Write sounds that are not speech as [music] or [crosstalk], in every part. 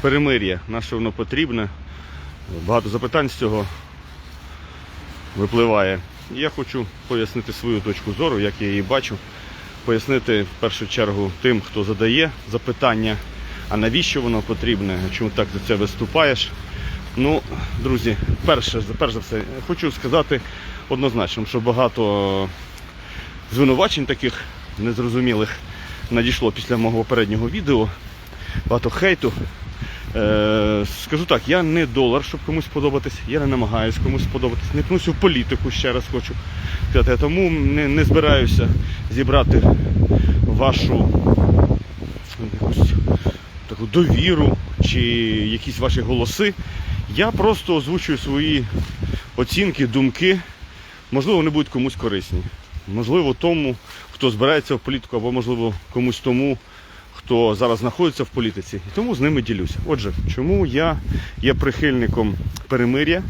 перемир'я, на що воно потрібне. Багато запитань з цього випливає. Я хочу пояснити свою точку зору, як я її бачу. Пояснити в першу чергу тим, хто задає запитання, а навіщо воно потрібне, чому так за це виступаєш. Ну, друзі, перше, перш за все, хочу сказати однозначно, що багато звинувачень таких незрозумілих надійшло після мого попереднього відео. Багато хейту. Е, скажу так, я не долар, щоб комусь подобатись, я не намагаюся комусь подобатись, не пнуся в політику, ще раз хочу сказати. Тому не, не збираюся зібрати вашу якусь таку довіру чи якісь ваші голоси. Я просто озвучую свої оцінки, думки. Можливо, вони будуть комусь корисні. Можливо, тому, хто збирається в політику, або можливо комусь тому, хто зараз знаходиться в політиці, і тому з ними ділюся. Отже, чому я є прихильником перемиря?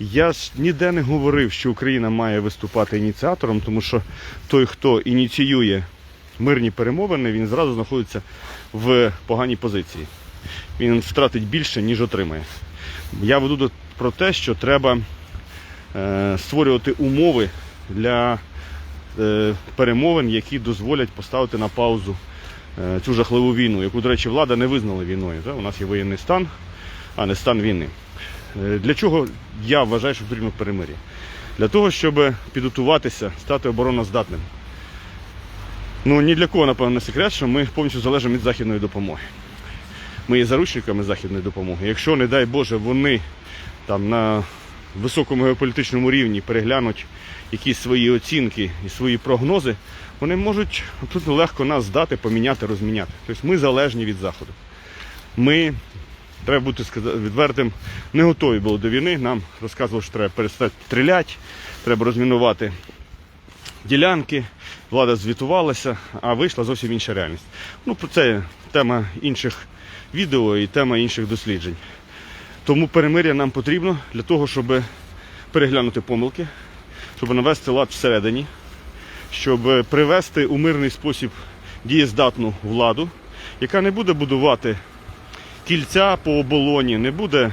Я ж ніде не говорив, що Україна має виступати ініціатором, тому що той, хто ініціює мирні перемовини, він зразу знаходиться в поганій позиції. Він втратить більше, ніж отримає. Я веду про те, що треба е, створювати умови для е, перемовин, які дозволять поставити на паузу цю жахливу війну, яку, до речі, влада не визнала війною. та? У нас є воєнний стан, а не стан війни. Е, Для чого я вважаю, що потрібно перемир'я? Для того, щоб підготуватися, стати обороноздатним. Ну ні для кого, напевно, не секрет, що ми повністю залежимо від західної допомоги. Ми є заручниками західної допомоги. Якщо, не дай Боже, вони там на високому геополітичному рівні переглянуть якісь свої оцінки і свої прогнози, вони можуть абсолютно легко нас здати, поміняти, розміняти. Тобто ми залежні від Заходу. Ми, треба бути відвертим, не готові були до війни. Нам розказували, що треба перестати стріляти, треба розмінувати ділянки, влада звітувалася, а вийшла зовсім інша реальність. Ну, про це тема інших відео і тема інших досліджень. Тому перемир'я нам потрібно для того, щоб переглянути помилки, щоб навести лад всередині, щоб привести у мирний спосіб дієздатну владу, яка не буде будувати кільця по оболоні, не буде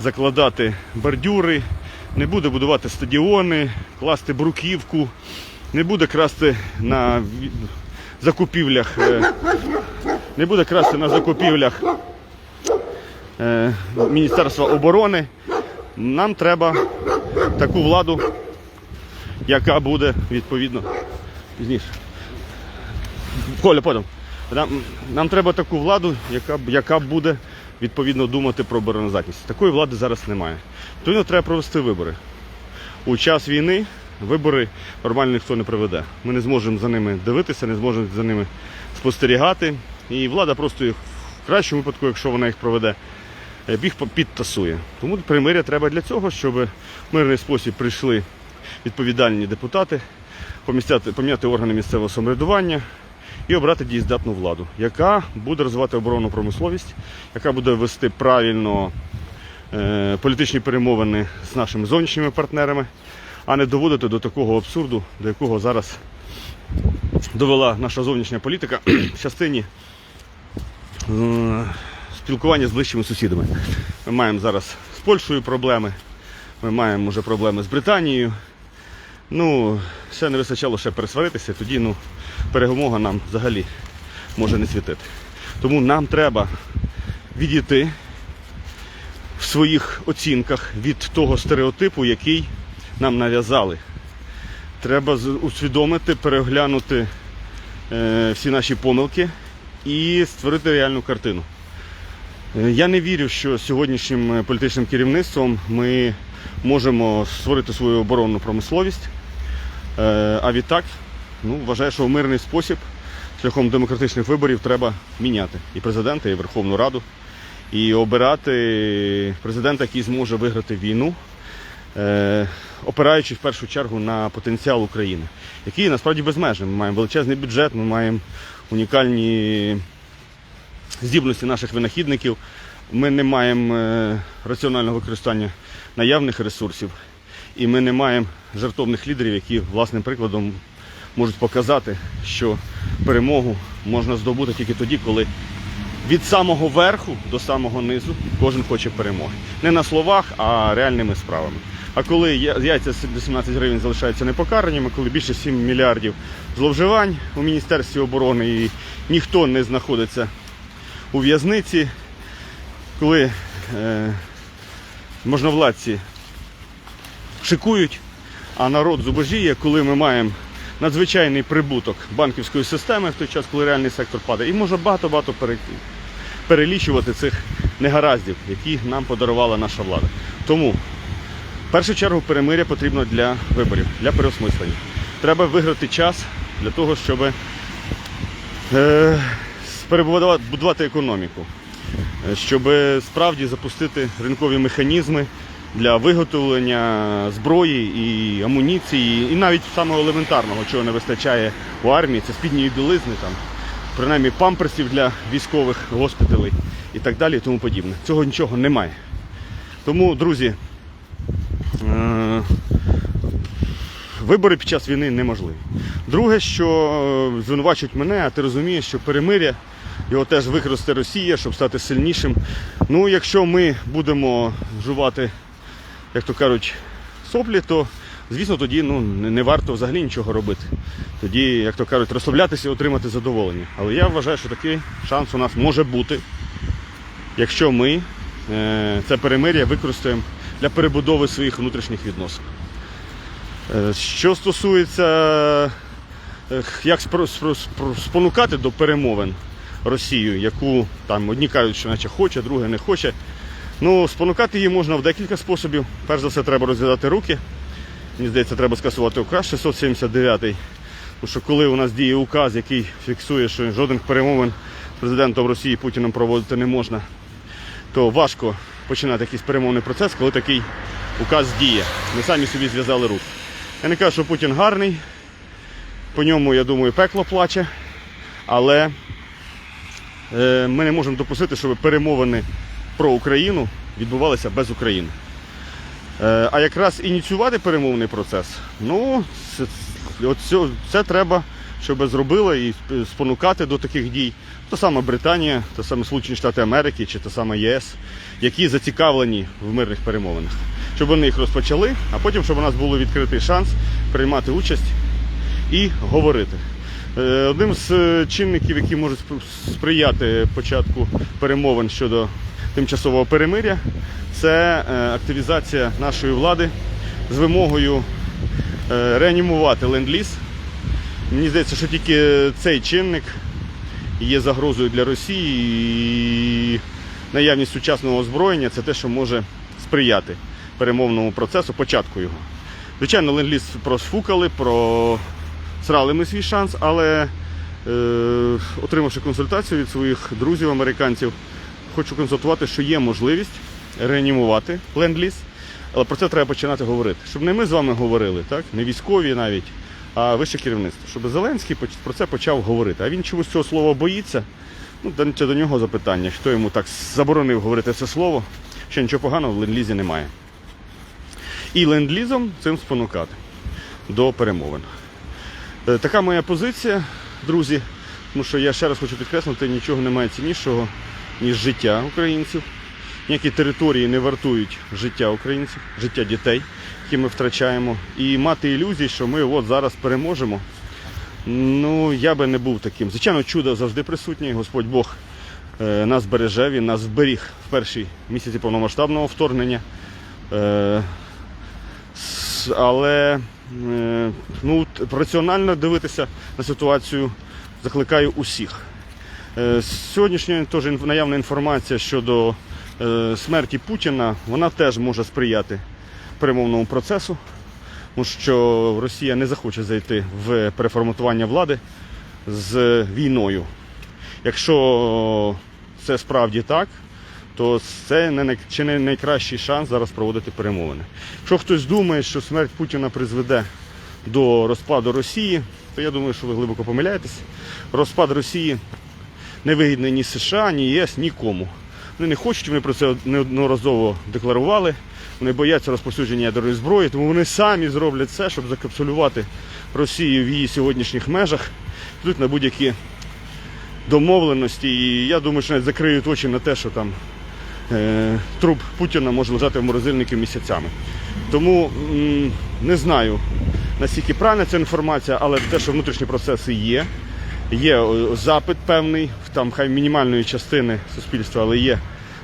закладати бордюри, не буде будувати стадіони, класти бруківку, не буде красти на закупівлях, е, не буде красти на закупівлях Міністерства оборони. Нам треба таку владу, яка буде відповідно пізніше. Коля, потім. Нам, нам треба таку владу, яка, яка буде відповідно думати про обороноздатність. Такої влади зараз немає. Тому треба провести вибори. У час війни вибори нормально ніхто не проведе. Ми не зможемо за ними дивитися, не зможемо за ними спостерігати. І влада просто їх в кращому випадку, якщо вона їх проведе, е, їх підтасує. Тому примиря треба для цього, щоб в мирний спосіб прийшли відповідальні депутати, поміняти органи місцевого самоврядування і обрати дієздатну владу, яка буде розвивати оборонну промисловість, яка буде вести правильно е, політичні перемовини з нашими зовнішніми партнерами, а не доводити до такого абсурду, до якого зараз довела наша зовнішня політика [clears throat] в частині спілкування з ближчими сусідами. Ми маємо зараз з Польщею проблеми, ми маємо вже проблеми з Британією. Ну, ще не вистачало ще пересваритися, тоді ну, перемога нам взагалі може не світити. Тому нам треба відійти в своїх оцінках від того стереотипу, який нам нав'язали. Треба усвідомити, переглянути е, всі наші помилки і створити реальну картину. Я не вірю, що сьогоднішнім е, політичним керівництвом ми можемо створити свою оборонну промисловість. Е, А відтак, ну, вважаю, що в мирний спосіб, шляхом демократичних виборів, треба міняти і президента, і Верховну Раду, і обирати президента, який зможе виграти війну, е, опираючись в першу чергу на потенціал України, який насправді безмежний. Ми маємо величезний бюджет, ми маємо унікальні здібності наших винахідників. Ми не маємо е, раціонального використання наявних ресурсів, і ми не маємо жертовних лідерів, які власним прикладом можуть показати, що перемогу можна здобути тільки тоді, коли від самого верху до самого низу кожен хоче перемоги. Не на словах, а реальними справами. А коли яйця до 17 гривень залишаються непокараними, коли більше 7 мільярдів зловживань у Міністерстві оборони і ніхто не знаходиться у в'язниці, коли е, можновладці шикують, а народ зубожіє, коли ми маємо надзвичайний прибуток банківської системи в той час, коли реальний сектор падає. І можна багато-багато перелічувати цих негараздів, які нам подарувала наша влада. Тому в першу чергу перемиря потрібно для виборів, для переосмислення. Треба виграти час для того, щоб е, перебудувати будувати економіку, е, щоб справді запустити ринкові механізми для виготовлення зброї і амуніції, і навіть самого елементарного, чого не вистачає у армії, це спідньої білизни, там, принаймні памперсів для військових госпіталей і так далі, і тому подібне. Цього нічого немає. Тому, друзі, е, вибори під час війни неможливі. Друге, що е, звинувачують мене, а ти розумієш, що перемиря його теж використає Росія, щоб стати сильнішим. Ну, якщо ми будемо жувати, як то кажуть, соплі, то звісно тоді ну, не варто взагалі нічого робити. Тоді, як то кажуть, розслаблятися і отримати задоволення. Але я вважаю, що такий шанс у нас може бути, якщо ми е, це перемир'я використаємо для перебудови своїх внутрішніх відносин. Е, Що стосується, е, як спонукати до перемовин Росію, яку там одні кажуть, що наче хоче, друге не хоче. Ну, спонукати її можна в декілька способів. Перш за все, треба розв'язати руки. Мені здається, треба скасувати указ 679. Тому що коли у нас діє указ, який фіксує, що жодних перемовин з президентом Росії Путіним проводити не можна, то важко починати якийсь перемовний процес, коли такий указ діє. Ми самі собі зв'язали руки. Я не кажу, що Путін гарний, по ньому, я думаю, пекло плаче, але ми не можемо допустити, щоб перемовини про Україну відбувалися без України. Е, а якраз ініціювати перемовний процес, ну, це, от це треба, щоб зробили і спонукати до таких дій. Та сама Британія, та саме Сполучені Штати Америки чи та сама єС, які зацікавлені в мирних перемовинах. Щоб вони їх розпочали, а потім, щоб у нас був відкритий шанс приймати участь і говорити. Е, Одним з е, чинників, які можуть сприяти початку перемовин щодо тимчасового перемиря, це е, активізація нашої влади з вимогою реанімувати ленд-ліз. Мені здається, що тільки цей чинник є загрозою для Росії і наявність сучасного озброєння це те, що може сприяти перемовному процесу, початку його. Звичайно, ленд-ліз просфукали, просрали ми свій шанс, але е, отримавши консультацію від своїх друзів американців, хочу констатувати, що є можливість реанімувати ленд-ліз, але про це треба починати говорити. Щоб не ми з вами говорили, так? не військові навіть, а вище керівництво. Щоб Зеленський про це почав говорити. А він чомусь цього слова боїться. Ну, це до нього запитання, хто йому так заборонив говорити це слово, що нічого поганого в ленд-лізі немає. І ленд-лізом цим спонукати до перемовин. Е, Така моя позиція, друзі. Тому що я ще раз хочу підкреслити, нічого немає ціннішого, ніж життя українців. Ніякі території не вартують життя українців, життя дітей, які ми втрачаємо. І мати ілюзії, що ми от зараз переможемо. Ну, я би не був таким. Звичайно, чудо завжди присутнє. Господь Бог е, нас береже, Він нас зберіг в перші місяці повномасштабного вторгнення. Е, але ну, раціонально дивитися на ситуацію закликаю усіх. Е, Сьогоднішня теж наявна інформація щодо е, смерті Путіна, вона теж може сприяти перемовному процесу, тому що Росія не захоче зайти в переформатування влади з війною. Якщо це справді так, то це не чи не найкращий шанс зараз проводити перемовини. Якщо хтось думає, що смерть Путіна призведе до розпаду Росії, то я думаю, що ви глибоко помиляєтесь. Розпад Росії не вигідний ні США, ні ЄС, нікому. Вони не хочуть, вони про це неодноразово декларували. Вони бояться розповсюдження ядерної зброї, тому вони самі зроблять все, щоб закапсулювати Росію в її сьогоднішніх межах, підуть на будь-які домовленості. І я думаю, що навіть закриють очі на те, що там труп Путіна може лежати в морозильнику місяцями. Тому не знаю, наскільки правильна ця інформація, але те, що внутрішні процеси є, є запит певний, там хай мінімальної частини суспільства, але є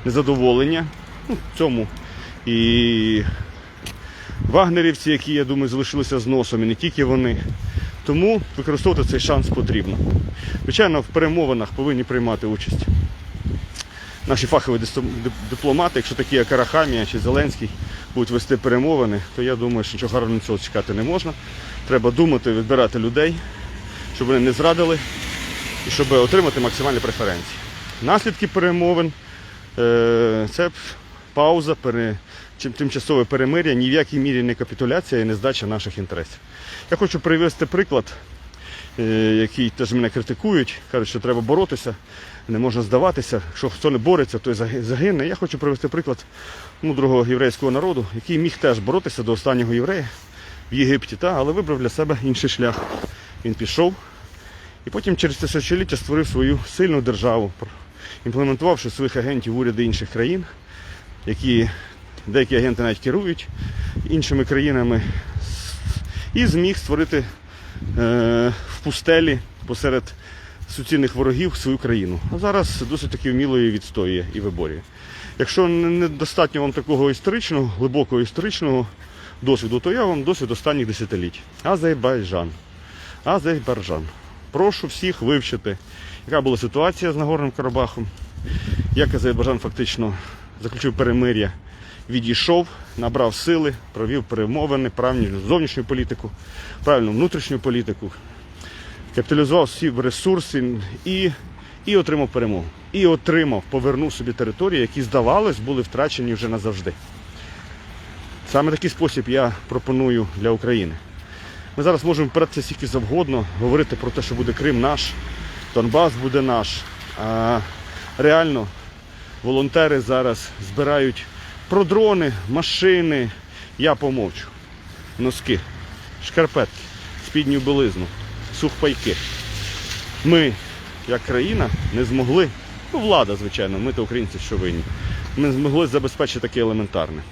незадоволення ну, цьому. І вагнерівці, які, я думаю, залишилися з носом, і не тільки вони. Тому використовувати цей шанс потрібно. Звичайно, в перемовинах повинні приймати участь наші фахові дипломати, якщо такі як Арахамія чи Зеленський будуть вести перемовини, то я думаю, що нічого гарного цього чекати не можна. Треба думати, відбирати людей, щоб вони не зрадили і щоб отримати максимальні преференції. Наслідки перемовин е, це пауза, тимчасове перемир'я, ні в якій мірі не капітуляція і не здача наших інтересів. Я хочу привести приклад, е, який теж мене критикують, кажуть, що треба боротися, не можна здаватися. Якщо хто не бореться, той загине. Я хочу привести приклад мудрого єврейського народу, який міг теж боротися до останнього єврея в Єгипті, та, але вибрав для себе інший шлях. Він пішов і потім через тисячоліття створив свою сильну державу, імплементувавши своїх агентів уряди інших країн, які деякі агенти навіть керують іншими країнами, і зміг створити е, в пустелі посеред суцільних ворогів свою країну. А зараз досить таки вміло її відстоює і виборює. Якщо недостатньо вам такого історичного, глибокого історичного досвіду, то я вам досвід останніх десятиліть. Азербайджан. Азербайджан. Прошу всіх вивчити, яка була ситуація з Нагорним Карабахом, як Азербайджан фактично заключив перемир'я, відійшов, набрав сили, провів перемовини, правильну зовнішню політику, правильну внутрішню політику, капіталізував всі ресурси і, і отримав перемогу. І отримав, повернув собі території, які, здавалось, були втрачені вже назавжди. Саме такий спосіб я пропоную для України. Ми зараз можемо впиратися скільки завгодно, говорити про те, що буде Крим наш, Донбас буде наш. А реально волонтери зараз збирають про дрони, машини. Я помовчу. Носки, шкарпетки, спідню білизну, сухпайки. Ми, як країна, не змогли, ну влада, звичайно, ми то українці, що винні, ми не змогли забезпечити таке елементарне.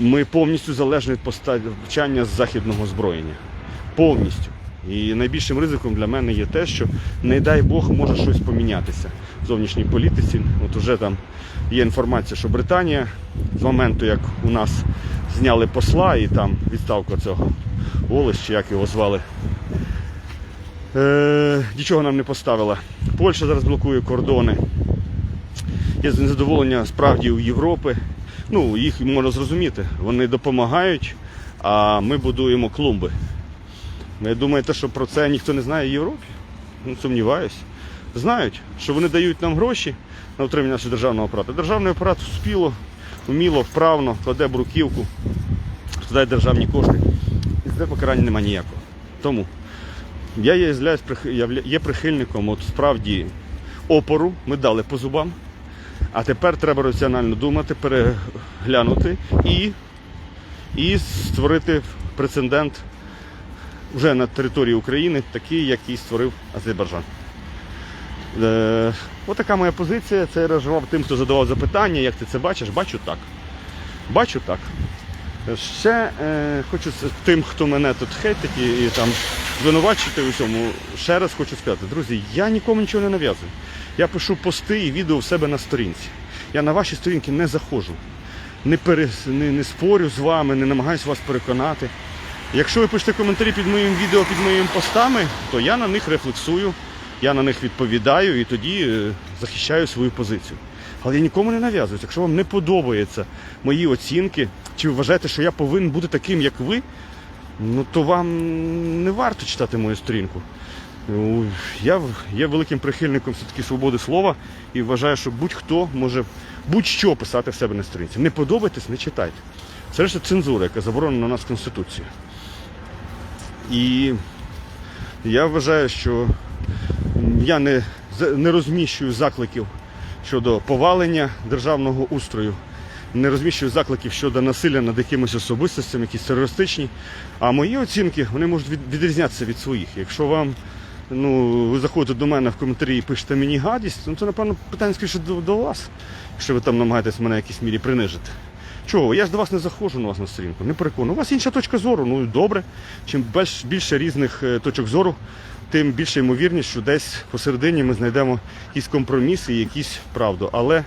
Ми повністю залежні від постачання з західного озброєння. Повністю. І найбільшим ризиком для мене є те, що, не дай Бог, може щось помінятися в зовнішній політиці. От уже там є інформація, що Британія з моменту, як у нас зняли посла і там відставка цього Волос, чи як його звали, е, нічого нам не поставила. Польща зараз блокує кордони. Є незадоволення справді у Європи. Ну, їх можна зрозуміти. Вони допомагають, а ми будуємо клумби. Ви думаєте, що про це ніхто не знає в Європі? Ну, сумніваюсь. Знають, що вони дають нам гроші на утримання нашого державного апарату. Державний апарат спіло, вміло, вправно, кладе бруківку, складає державні кошти. І це покарання немає ніякого. Тому я є, є прихильником от справді опору, ми дали по зубам. А тепер треба раціонально думати, переглянути і, і створити прецедент вже на території України, такий, який створив Азербайджан. Е, отака моя позиція. Це я реагував тим, хто задавав запитання, як ти це бачиш. Бачу так. Бачу так. Ще е, хочу тим, хто мене тут хейтить і, і там звинувачити у цьому, ще раз хочу сказати, друзі, я нікому нічого не нав'язую. Я пишу пости і відео в себе на сторінці. Я на ваші сторінки не заходжу. Не, пере, не, не спорю з вами, не намагаюся вас переконати. Якщо ви пишете коментарі під моїм відео, під моїми постами, то я на них рефлексую, я на них відповідаю і тоді е, захищаю свою позицію. Але я нікому не нав'язуюся. Якщо вам не подобаються мої оцінки, чи вважаєте, що я повинен бути таким, як ви, ну то вам не варто читати мою сторінку. Ну, Я є великим прихильником все-таки свободи слова і вважаю, що будь-хто може будь-що писати в себе на сторінці. Не подобаєтесь, не читайте. Це лише цензура, яка заборонена у нас Конституцією. І я вважаю, що я не, не розміщую закликів щодо повалення державного устрою, не розміщую закликів щодо насилля над якимись особистостями, якісь терористичні. А мої оцінки вони можуть відрізнятися від своїх. Якщо вам ну, ви заходите до мене в коментарі і пишете мені гадість, ну це, напевно, питання скоріше до, до вас, якщо ви там намагаєтесь мене в якійсь мірі принижити. Чого? Я ж до вас не заходжу на вас на сторінку, не переконую. У вас інша точка зору, ну і добре. Чим більш, більше різних е, точок зору, тим більше ймовірність, що десь посередині ми знайдемо якісь компроміси і якісь правду. Але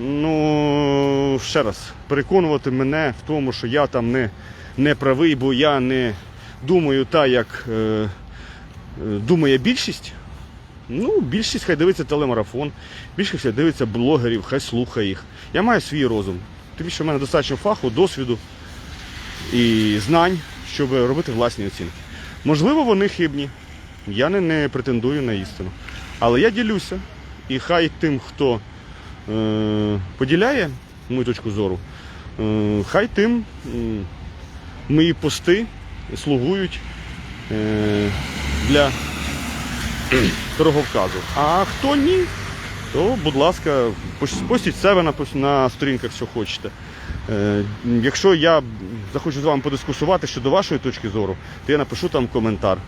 ну ще раз, переконувати мене в тому, що я там не, не правий, бо я не думаю так, як е, е, думає більшість. Ну, більшість хай дивиться телемарафон, більшість хай дивиться блогерів, хай слухає їх. Я маю свій розум. Тобі що в мене достатньо фаху, досвіду і знань, щоб робити власні оцінки. Можливо, вони хибні. Я не, не претендую на істину. Але я ділюся. І хай тим, хто е, поділяє мою точку зору, е, хай тим м, мої пости слугують е, для дороговказу. А хто ні, то, будь ласка, постіть себе на, на сторінках, що хочете. Е, якщо я захочу з вами подискусувати щодо вашої точки зору, то я напишу там коментар.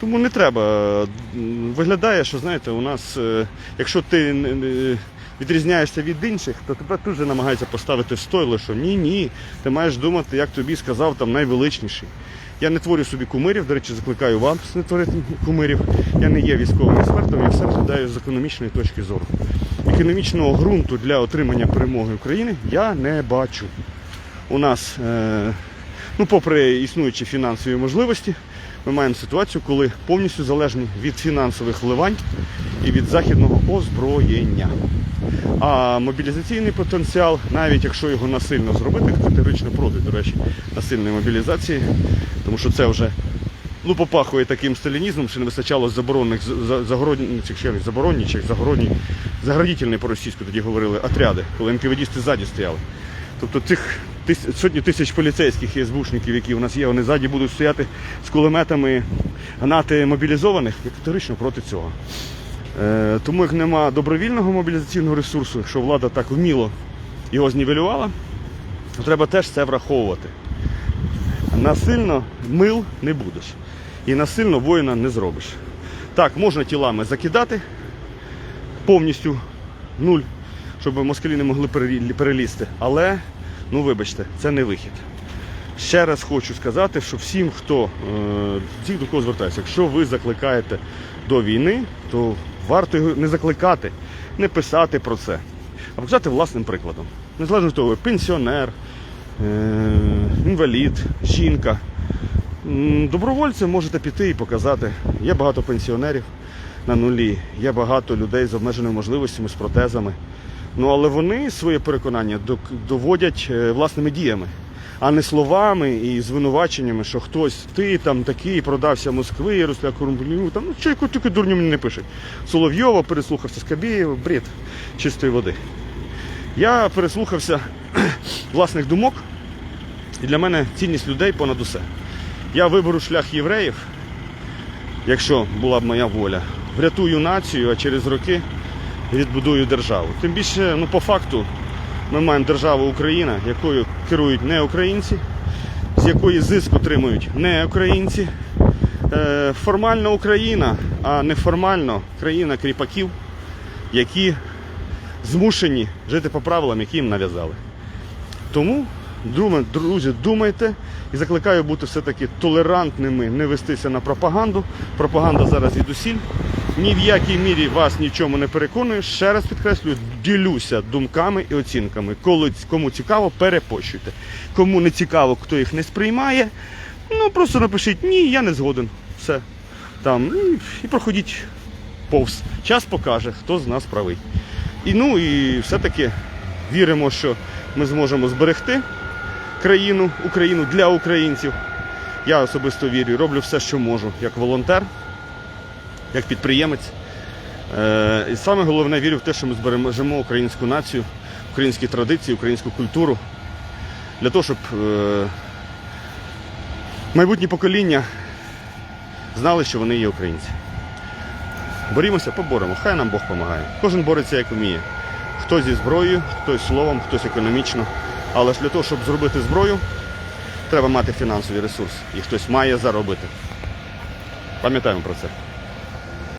Тому не треба. Виглядає, що знаєте, у нас, е, якщо ти відрізняєшся від інших, то тебе тут же намагаються поставити в стойло, що ні, ні, ти маєш думати, як тобі сказав там найвеличніший. Я не творю собі кумирів, до речі, закликаю вас не творити кумирів. Я не є військовим експертом, я все розглядаю з економічної точки зору. Економічного ґрунту для отримання перемоги України я не бачу. У нас, е, ну, попри існуючі фінансові можливості, ми маємо ситуацію, коли повністю залежні від фінансових вливань і від західного озброєння. А мобілізаційний потенціал, навіть якщо його насильно зробити, категорично проти, до речі, насильної мобілізації, тому що це вже ну, попахує таким сталінізмом, що не вистачало заборонних за- загородничих, раз, загородні, заградітельні по-російську тоді говорили отряди, коли НКВДісти ззаді стояли. Тобто цих тис- сотні тисяч поліцейських і СБУшників, які у нас є, вони ззаді будуть стояти з кулеметами, гнати мобілізованих, я категорично проти цього. Е, тому як нема добровільного мобілізаційного ресурсу, якщо влада так вміло його знівелювала, то треба теж це враховувати. Насильно мил не будеш. І насильно воїна не зробиш. Так, можна тілами закидати повністю нуль, щоб москалі не могли перелізти. Але, ну вибачте, це не вихід. Ще раз хочу сказати, що всім, хто е, всіх до кого звертаюся, якщо ви закликаєте до війни, то варто його не закликати, не писати про це, а показати власним прикладом. Незалежно від того, ви пенсіонер, е, інвалід, жінка. Добровольцем можете піти і показати. Є багато пенсіонерів на нулі, є багато людей з обмеженими можливостями, з протезами. Ну але вони своє переконання доводять е, власними діями, а не словами і звинуваченнями, що хтось ти там такий продався Москви, Русля Корумблю, там ну чайку тільки дурню мені не пишуть. Соловйова переслухався Скабєєва, бред чистої води. Я переслухався [clears throat] власних думок, і для мене цінність людей понад усе. Я виберу шлях євреїв, якщо була б моя воля, врятую націю, а через роки відбудую державу. Тим більше, ну по факту, ми маємо державу Україна, якою керують не українці, з якої зиск отримують не українці. Е, формально Україна, а неформально країна кріпаків, які змушені жити по правилам, які їм нав'язали. Тому, друзі, думайте і закликаю бути все-таки толерантними, не вестися на пропаганду. Пропаганда зараз звідусіль. Ні в якій мірі вас нічому не переконує. Ще раз підкреслюю, ділюся думками і оцінками. Коли кому цікаво, перепощуйте. Кому не цікаво, хто їх не сприймає, ну просто напишіть ні, я не згоден. Все. Там, і, і проходіть повз. Час покаже, хто з нас правий. І ну і все-таки віримо, що ми зможемо зберегти країну, Україну для українців. Я особисто вірю, роблю все, що можу, як волонтер, як підприємець. Е, і саме головне вірю в те, що ми збережемо українську націю, українські традиції, українську культуру для того, щоб е, майбутні покоління знали, що вони є українці. Борімося, поборемо. Хай нам Бог допомагає. Кожен бореться як вміє. Хтось зі зброєю, хтось словом, хтось економічно. Але ж для того, щоб зробити зброю, треба мати фінансовий ресурс. І хтось має заробити. Пам'ятаємо про це.